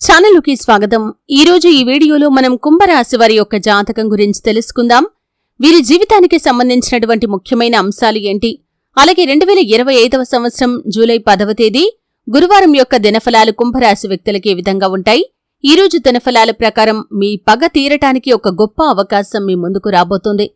ఛానలుకి స్వాగతం. ఈరోజు ఈ వీడియోలో మనం కుంభరాశి వారి యొక్క జాతకం గురించి తెలుసుకుందాం. వీరి జీవితానికి సంబంధించినటువంటి ముఖ్యమైన అంశాలు ఏంటి? అలాగే రెండు వేల ఇరవై ఐదవ సంవత్సరం జూలై పదవ తేదీ గురువారం యొక్క దినఫలాలు కుంభరాశి వ్యక్తులకి ఏ విధంగా ఉంటాయి? ఈ రోజు దినఫలాల ప్రకారం మీ పగ తీరటానికి ఒక గొప్ప అవకాశం మీ ముందుకు రాబోతుంది.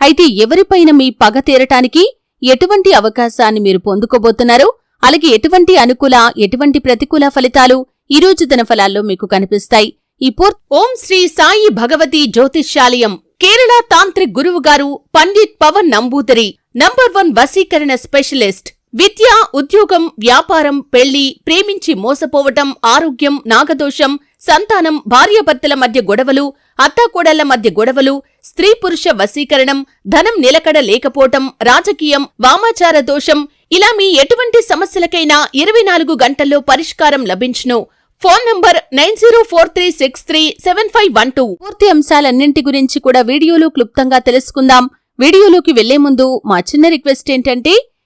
అయితే ఎవరిపైన మీ పగ తీరటానికి ఎటువంటి అవకాశాన్ని మీరు పొందుకోబోతున్నారు? అలాగే ఎటువంటి అనుకూల ఎటువంటి ప్రతికూల ఫలితాలు ఈరోజు రోజు దినఫలాల్లో మీకు కనిపిస్తాయి. ఈ పూర్ ఓం శ్రీ సాయి భగవతి జ్యోతిష్యాలయం కేరళ తాంత్రిక్ గురువు గారు పండిత్ పవన్ నంబూదరి నంబర్ వన్ వసీకరణ స్పెషలిస్ట్ విద్య ఉద్యోగం వ్యాపారం పెళ్ళి ప్రేమించి మోసపోవటం ఆరోగ్యం నాగదోషం సంతానం భార్యాభర్తల మధ్య గొడవలు అత్తాకోడళ్ళ మధ్య గొడవలు స్త్రీ పురుష వశీకరణం ధనం నిలకడ లేకపోవటం రాజకీయం వామాచార దోషం ఇలా మీ ఎటువంటి సమస్యలకైనా ఇరవై నాలుగు గంటల్లో పరిష్కారం లభించును. Phone number nine zero four three six three seven five one two. పూర్తి అంశాలన్నింటి గురించి కూడా వీడియోలో క్లుప్తంగా తెలుసుకుందాం. వీడియోలోకి వెళ్ళే ముందు మా చిన్న రిక్వెస్ట్ ఏంటంటే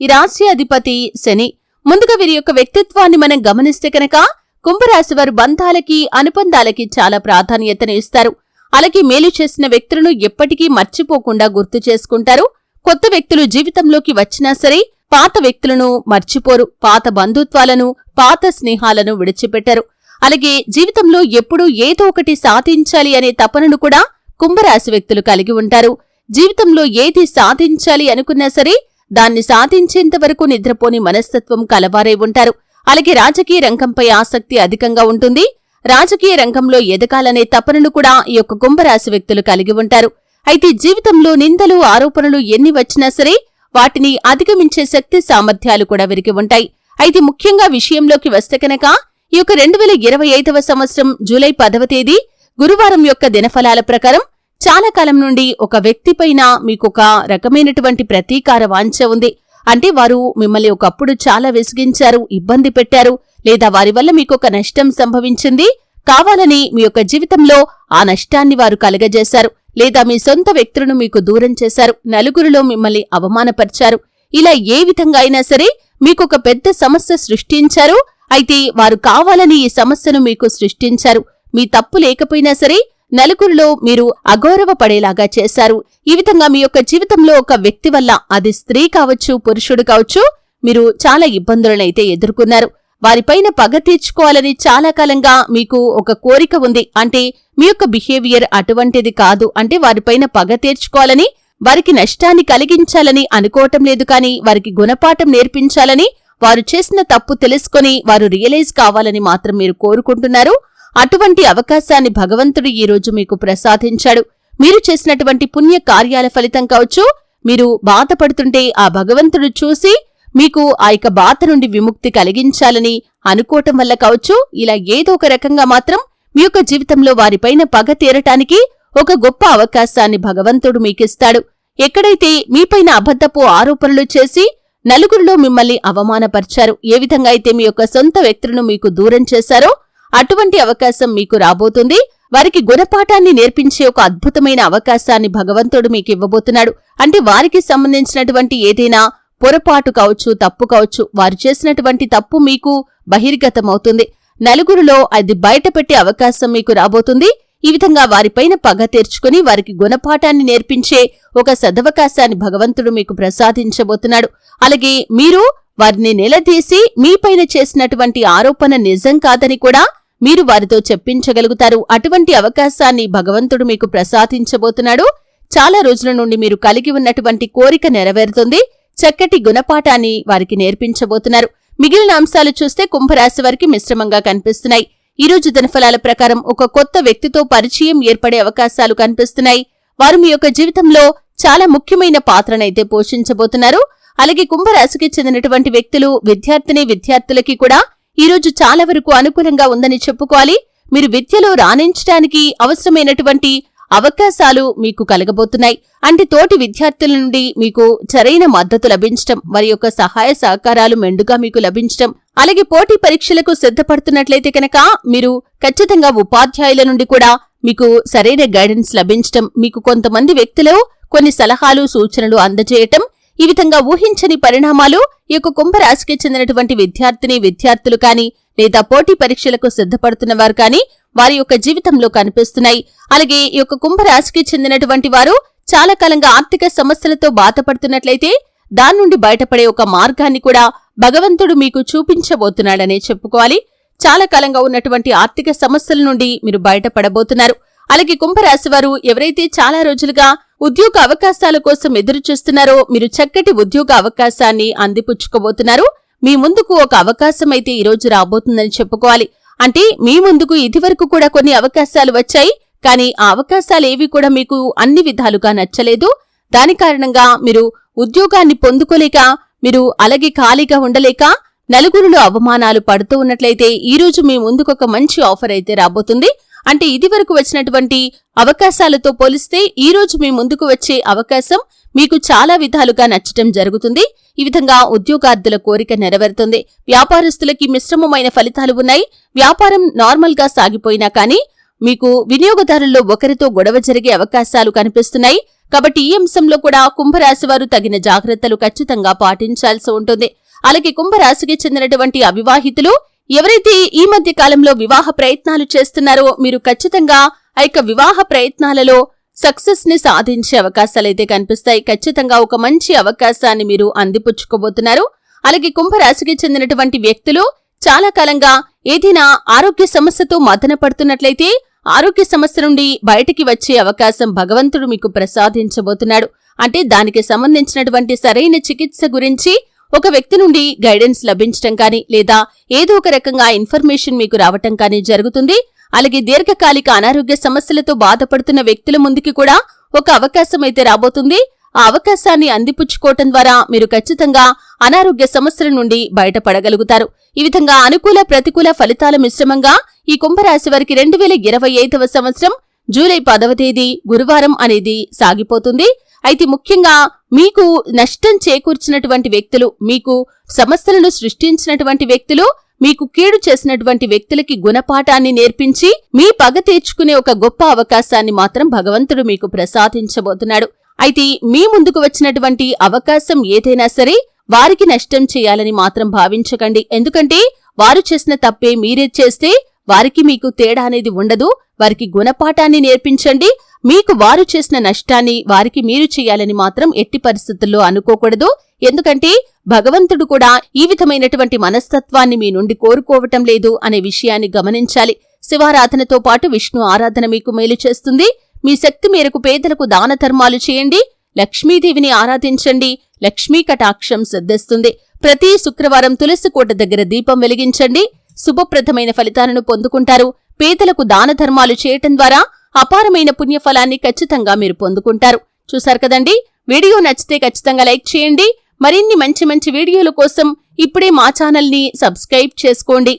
ఈ రాశి అధిపతి శని. ముందుగా వీరి యొక్క వ్యక్తిత్వాన్ని మనం గమనిస్తే కనుక కుంభరాశి వారు బంధాలకి అనుబంధాలకి చాలా ప్రాధాన్యతను ఇస్తారు. అలాగే మేలు చేసిన వ్యక్తులను ఎప్పటికీ మర్చిపోకుండా గుర్తు చేసుకుంటారు. కొత్త వ్యక్తులు జీవితంలోకి వచ్చినా సరే పాత వ్యక్తులను మర్చిపోరు. పాత బంధుత్వాలను పాత స్నేహాలను విడిచిపెట్టరు. అలాగే జీవితంలో ఎప్పుడూ ఏదో ఒకటి సాధించాలి అనే తపనను కూడా కుంభరాశి వ్యక్తులు కలిగి ఉంటారు. జీవితంలో ఏది సాధించాలి అనుకున్నా సరే దాన్ని సాధించేంత వరకు నిద్రపోని మనస్తత్వం కలవారై ఉంటారు. అలాగే రాజకీయ రంగంపై ఆసక్తి అధికంగా ఉంటుంది. రాజకీయ రంగంలో ఎదగాలనే తపనను కూడా ఈ యొక్క కుంభరాశి వ్యక్తులు కలిగి ఉంటారు. అయితే జీవితంలో నిందలు ఆరోపణలు ఎన్ని వచ్చినా సరే వాటిని అధిగమించే శక్తి సామర్థ్యాలు కూడా విరిగి ఉంటాయి. అయితే ముఖ్యంగా విషయంలోకి వస్తే కనుక ఈ యొక్క రెండు వేల ఇరవై ఐదవ సంవత్సరం జూలై పదవ తేదీ గురువారం యొక్క దినఫలాల ప్రకారం చాలా కాలం నుండి ఒక వ్యక్తిపైన మీకొక రకమైనటువంటి ప్రతీకార వాంఛ ఉంది. అంటే వారు మిమ్మల్ని ఒకప్పుడు చాలా విసిగించారు ఇబ్బంది పెట్టారు లేదా వారి వల్ల మీకొక నష్టం సంభవించింది. కావాలని మీ యొక్క జీవితంలో ఆ నష్టాన్ని వారు కలగజేశారు లేదా మీ సొంత వ్యక్తులను మీకు దూరం చేశారు నలుగురిలో మిమ్మల్ని అవమానపరిచారు. ఇలా ఏ విధంగా అయినా సరే మీకొక పెద్ద సమస్య సృష్టించారు. అయితే వారు కావాలని ఈ సమస్యను మీకు సృష్టించారు. మీ తప్పు లేకపోయినా సరే నలుగురిలో మీరు అగౌరవపడేలాగా చేశారు. ఈ విధంగా మీ యొక్క జీవితంలో ఒక వ్యక్తి వల్ల అది స్త్రీ కావచ్చు పురుషుడు కావచ్చు మీరు చాలా ఇబ్బందులనైతే ఎదుర్కొన్నారు. వారిపైన పగ తీర్చుకోవాలని చాలా కాలంగా మీకు ఒక కోరిక ఉంది. అంటే మీ యొక్క బిహేవియర్ అటువంటిది కాదు. అంటే వారిపైన పగ తీర్చుకోవాలని వారికి నష్టాన్ని కలిగించాలని అనుకోవటం లేదు కాని వారికి గుణపాఠం నేర్పించాలని వారు చేసిన తప్పు తెలుసుకొని వారు రియలైజ్ కావాలని మాత్రం మీరు కోరుకుంటున్నారు. అటువంటి అవకాశాన్ని భగవంతుడు ఈ రోజు మీకు ప్రసాదించాడు. మీరు చేసినటువంటి పుణ్య కార్యాల ఫలితం కావచ్చు మీరు బాధపడుతుంటే ఆ భగవంతుడు చూసి మీకు ఆ యొక్క బాధ నుండి విముక్తి కలిగించాలని అనుకోవటం వల్ల కావచ్చు ఇలా ఏదో ఒక రకంగా మాత్రం మీ యొక్క జీవితంలో వారిపైన పగ తీరటానికి ఒక గొప్ప అవకాశాన్ని భగవంతుడు మీకిస్తాడు. ఎక్కడైతే మీపైన అబద్ధపు ఆరోపణలు చేసి నలుగురిలో మిమ్మల్ని అవమానపరిచారు ఏ విధంగా అయితే మీ యొక్క సొంత వ్యక్తులను మీకు దూరం చేశారో అటువంటి అవకాశం మీకు రాబోతుంది. వారికి గుణపాఠాన్ని నేర్పించే ఒక అద్భుతమైన అవకాశాన్ని భగవంతుడు మీకు ఇవ్వబోతున్నాడు. అంటే వారికి సంబంధించినటువంటి ఏదైనా పొరపాటు కావచ్చు తప్పు కావచ్చు వారు చేసినటువంటి తప్పు మీకు బహిర్గతమవుతుంది. నలుగురిలో అది బయటపెట్టే అవకాశం మీకు రాబోతుంది. ఈ విధంగా వారిపైన పగ తీర్చుకుని వారికి గుణపాఠాన్ని నేర్పించే ఒక సదవకాశాన్ని భగవంతుడు మీకు ప్రసాదించబోతున్నాడు. అలాగే మీరు వారిని నిలదీసి మీపైన చేసినటువంటి ఆరోపణ నిజం కాదని కూడా మీరు వారితో చెప్పించగలుగుతారు. అటువంటి అవకాశాన్ని భగవంతుడు మీకు ప్రసాదించబోతున్నాడు. చాలా రోజుల నుండి మీరు కలిగి ఉన్నటువంటి కోరిక నెరవేరుతుంది. చక్కటి గుణపాఠాన్ని వారికి నేర్పించబోతున్నారు. మిగిలిన అంశాలు చూస్తే కుంభరాశి వారికి మిశ్రమంగా కనిపిస్తున్నాయి. ఈ రోజు దినఫలాల ప్రకారం ఒక కొత్త వ్యక్తితో పరిచయం ఏర్పడే అవకాశాలు కనిపిస్తున్నాయి. వారు మీ యొక్క జీవితంలో చాలా ముఖ్యమైన పాత్రనైతే పోషించబోతున్నారు. అలాగే కుంభరాశికి చెందినటువంటి వ్యక్తులు విద్యార్థిని విద్యార్థులకి కూడా ఈరోజు చాలా వరకు అనుకూలంగా ఉందని చెప్పుకోవాలి. మీరు విద్యలో రాణించడానికి అవసరమైనటువంటి అవకాశాలు మీకు కలగబోతున్నాయి. అంటే తోటి విద్యార్థుల నుండి మీకు సరైన మద్దతు లభించటం వారి యొక్క సహాయ సహకారాలు మెండుగా మీకు లభించటం అలాగే పోటీ పరీక్షలకు సిద్ధపడుతున్నట్లయితే కనుక మీరు ఖచ్చితంగా ఉపాధ్యాయుల నుండి కూడా మీకు సరైన గైడెన్స్ లభించటం మీకు కొంతమంది వ్యక్తులు కొన్ని సలహాలు సూచనలు అందజేయటం ఈ విధంగా ఊహించని పరిణామాలు ఈ యొక్క కుంభరాశికి చెందినటువంటి విద్యార్థిని విద్యార్థులు కాని లేదా పోటీ పరీక్షలకు సిద్ధపడుతున్న వారు కానీ వారి యొక్క జీవితంలో కనిపిస్తున్నాయి. అలాగే ఈ యొక్క కుంభరాశికి చెందినటువంటి వారు చాలా కాలంగా ఆర్థిక సమస్యలతో బాధపడుతున్నట్లయితే దాని నుండి బయటపడే ఒక మార్గాన్ని కూడా భగవంతుడు మీకు చూపించబోతున్నాడనే చెప్పుకోవాలి. చాలా కాలంగా ఉన్నటువంటి ఆర్థిక సమస్యల నుండి మీరు బయటపడబోతున్నారు. అలాగే కుంభరాశి వారు ఎవరైతే చాలా రోజులుగా ఉద్యోగ అవకాశాల కోసం ఎదురు చూస్తున్నారో మీరు చక్కటి ఉద్యోగ అవకాశాన్ని అందిపుచ్చుకోబోతున్నారు. మీ ముందుకు ఒక అవకాశం అయితే ఈ రోజు రాబోతుందని చెప్పుకోవాలి. అంటే మీ ముందుకు ఇదివరకు కూడా కొన్ని అవకాశాలు వచ్చాయి. కానీ ఆ అవకాశాలు ఏవి కూడా మీకు అన్ని విధాలుగా నచ్చలేదు. దాని కారణంగా మీరు ఉద్యోగాన్ని పొందుకోలేక మీరు అలాగే ఖాళీగా ఉండలేక నలుగురిలో అవమానాలు పడుతూ ఉన్నట్లయితే ఈ రోజు మీ ముందుకు ఒక మంచి ఆఫర్ అయితే రాబోతుంది. అంటే ఇది వరకు వచ్చినటువంటి అవకాశాలతో పోలిస్తే ఈ రోజు మీ ముందుకు వచ్చే అవకాశం మీకు చాలా విధాలుగా నచ్చటం జరుగుతుంది. ఈ విధంగా ఉద్యోగార్థుల కోరిక నెరవేరుతుంది. వ్యాపారస్తులకి మిశ్రమమైన ఫలితాలు ఉన్నాయి. వ్యాపారం నార్మల్గా సాగిపోయినా కానీ మీకు వినియోగదారుల్లో ఒకరితో గొడవ జరిగే అవకాశాలు కనిపిస్తున్నాయి. కాబట్టి ఈ అంశంలో కూడా కుంభరాశి వారు తగిన జాగ్రత్తలు ఖచ్చితంగా పాటించాల్సి ఉంటుంది. అలాగే కుంభరాశికి చెందినటువంటి అవివాహితులు ఎవరైతే ఈ మధ్య కాలంలో వివాహ ప్రయత్నాలు చేస్తున్నారో మీరు ఖచ్చితంగా ఆ యొక్క వివాహ ప్రయత్నాలలో సక్సెస్ని సాధించే అవకాశాలైతే కనిపిస్తాయి. ఖచ్చితంగా ఒక మంచి అవకాశాన్ని మీరు అందిపుచ్చుకోబోతున్నారు. అలాగే కుంభరాశికి చెందినటువంటి వ్యక్తులు చాలా కాలంగా ఏదైనా ఆరోగ్య సమస్యతో మదన పడుతున్నట్లయితే ఆరోగ్య సమస్య నుండి బయటికి వచ్చే అవకాశం భగవంతుడు మీకు ప్రసాదించబోతున్నాడు. అంటే దానికి సంబంధించినటువంటి సరైన చికిత్స గురించి ఒక వ్యక్తి నుండి గైడెన్స్ లభించటం కానీ లేదా ఏదో ఒక రకంగా ఇన్ఫర్మేషన్ మీకు రావటం కానీ జరుగుతుంది. అలాగే దీర్ఘకాలిక అనారోగ్య సమస్యలతో బాధపడుతున్న వ్యక్తుల ముందుకి కూడా ఒక అవకాశం అయితే రాబోతుంది. ఆ అవకాశాన్ని అందిపుచ్చుకోవటం ద్వారా మీరు ఖచ్చితంగా అనారోగ్య సమస్యల నుండి బయటపడగలుగుతారు. ఈ విధంగా అనుకూల ప్రతికూల ఫలితాల మిశ్రమంగా ఈ కుంభరాశి వారికి రెండు వేల ఇరవై ఐదవ సంవత్సరం జూలై పదవ తేదీ గురువారం అనేది సాగిపోతుంది. అయితే ముఖ్యంగా మీకు నష్టం చేకూర్చినటువంటి వ్యక్తులు మీకు సమస్యలను సృష్టించినటువంటి వ్యక్తులు మీకు కీడు చేసినటువంటి వ్యక్తులకి గుణపాఠాన్ని నేర్పించి మీ పగ తీర్చుకునే ఒక గొప్ప అవకాశాన్ని మాత్రం భగవంతుడు మీకు ప్రసాదించబోతున్నాడు. అయితే మీ ముందుకు వచ్చినటువంటి అవకాశం ఏదైనా సరే వారికి నష్టం చేయాలని మాత్రం భావించకండి. ఎందుకంటే వారు చేసిన తప్పే మీరే చేస్తే వారికి మీకు తేడా అనేది ఉండదు. వారికి గుణపాఠాన్ని నేర్పించండి. మీకు వారు చేసిన నష్టాన్ని వారికి మీరు చేయాలని మాత్రం ఎట్టి పరిస్థితుల్లో అనుకోకూడదు. ఎందుకంటే భగవంతుడు కూడా ఈ విధమైనటువంటి మనస్తత్వాన్ని మీ నుండి కోరుకోవటం లేదు అనే విషయాన్ని గమనించాలి. శివారాధనతో పాటు విష్ణు ఆరాధన మీకు మేలు చేస్తుంది. మీ శక్తి మేరకు పేదలకు దాన ధర్మాలు చేయండి. లక్ష్మీదేవిని ఆరాధించండి. లక్ష్మీ కటాక్షం సిద్ధిస్తుంది. ప్రతి శుక్రవారం తులసి కోట దగ్గర దీపం వెలిగించండి. శుభప్రదమైన ఫలితాలను పొందుకుంటారు. పేదలకు దాన ధర్మాలు చేయటం ద్వారా అపారమైన పుణ్యఫలాన్ని ఖచ్చితంగా మీరు పొందుకుంటారు. చూశారు కదండి? వీడియో నచ్చితే ఖచ్చితంగా లైక్ చేయండి. మరిన్ని మంచి మంచి వీడియోల కోసం ఇప్పుడే మా ఛానల్ని సబ్స్క్రైబ్ చేసుకోండి.